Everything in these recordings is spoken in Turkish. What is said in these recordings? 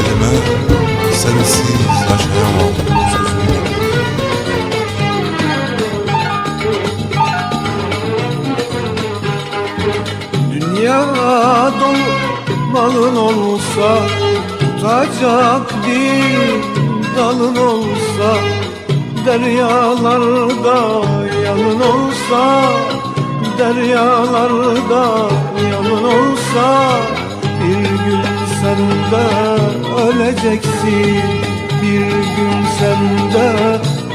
kelime sensiz yaşayamam. Dünya dolu malın olsa tutacak bir dalın olsa deryalarda yanın olsa deryalarda yanın olsa bir gün sen de öleceksin. Bir gün sen de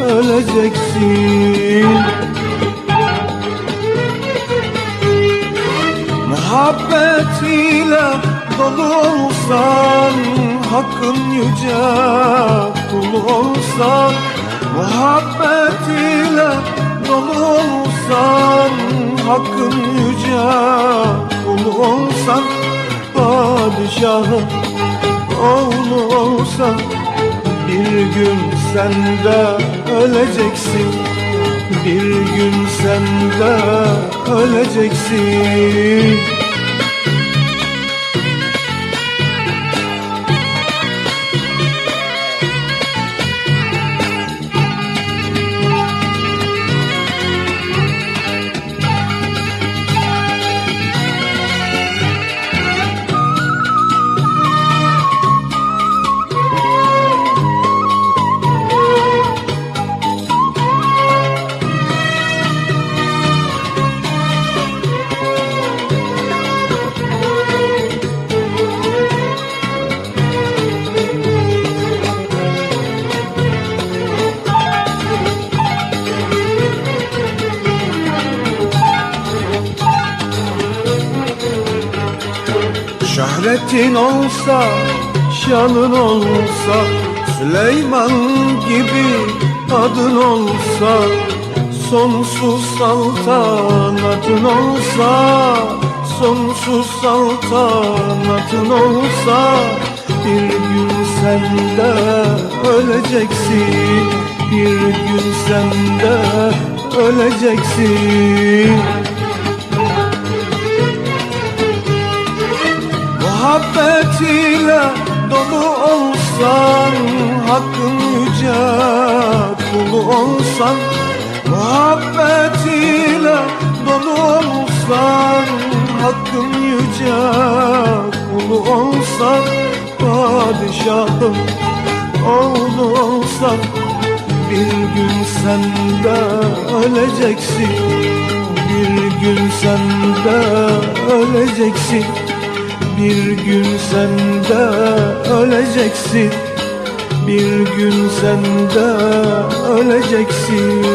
öleceksin. Muhabbet ile dolu olsan Hakkın yüce. kulu Padişahın oğlu olsan Bir gün sen de öleceksin. Bir gün sen de öleceksin Şöhretin olsa, şanın olsa Süleyman gibi adın olsa Sonsuz saltanatın olsa Sonsuz saltanatın olsa Bir gün sen de öleceksin Bir gün sen de öleceksin Muhabbet ile dolu olsan Hakkın yüce kulu olsan. Muhabbet ile dolu olsan Hakkın yüce kulu olsan. Padişahın oğlu olsan Bir gün sen de öleceksin. Bir gün sen de öleceksin bir gün sen de öleceksin. Bir gün sen de öleceksin